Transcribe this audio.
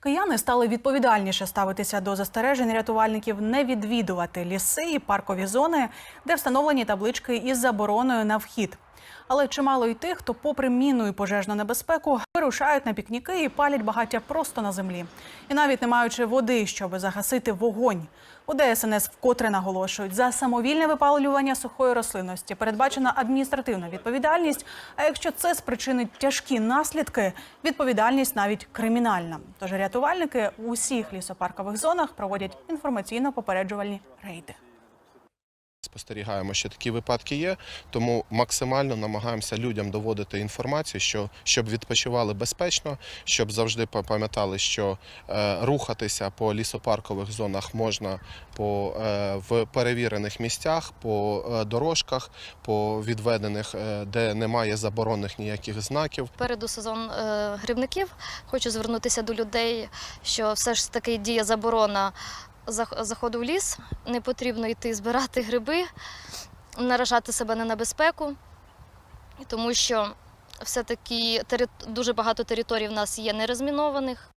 Кияни стали відповідальніше ставитися до застережень рятувальників не відвідувати ліси і паркові зони, де встановлені таблички із забороною на вхід. Але чимало й тих, хто, попри міну і пожежну небезпеку, вирушають на пікніки і палять багаття просто на землі. І навіть не маючи води, щоб загасити вогонь. У ДСНС вкотре наголошують, за самовільне випалювання сухої рослинності передбачена адміністративна відповідальність. А якщо це спричинить тяжкі наслідки, відповідальність навіть кримінальна. Тож рятувальники у усіх лісопаркових зонах проводять інформаційно-попереджувальні рейди. Спостерігаємо, що такі випадки є, тому максимально намагаємося людям доводити інформацію, що щоб відпочивали безпечно, щоб завжди пам'ятали, що е, рухатися по лісопаркових зонах можна по е, в перевірених місцях, по е, дорожках, по відведених, е, де немає заборонних ніяких знаків. Переду сезон е, грибників хочу звернутися до людей, що все ж таки діє заборона заходу в ліс. Не потрібно йти збирати гриби, наражати себе на небезпеку, тому що все-таки дуже багато територій в нас є нерозмінованих.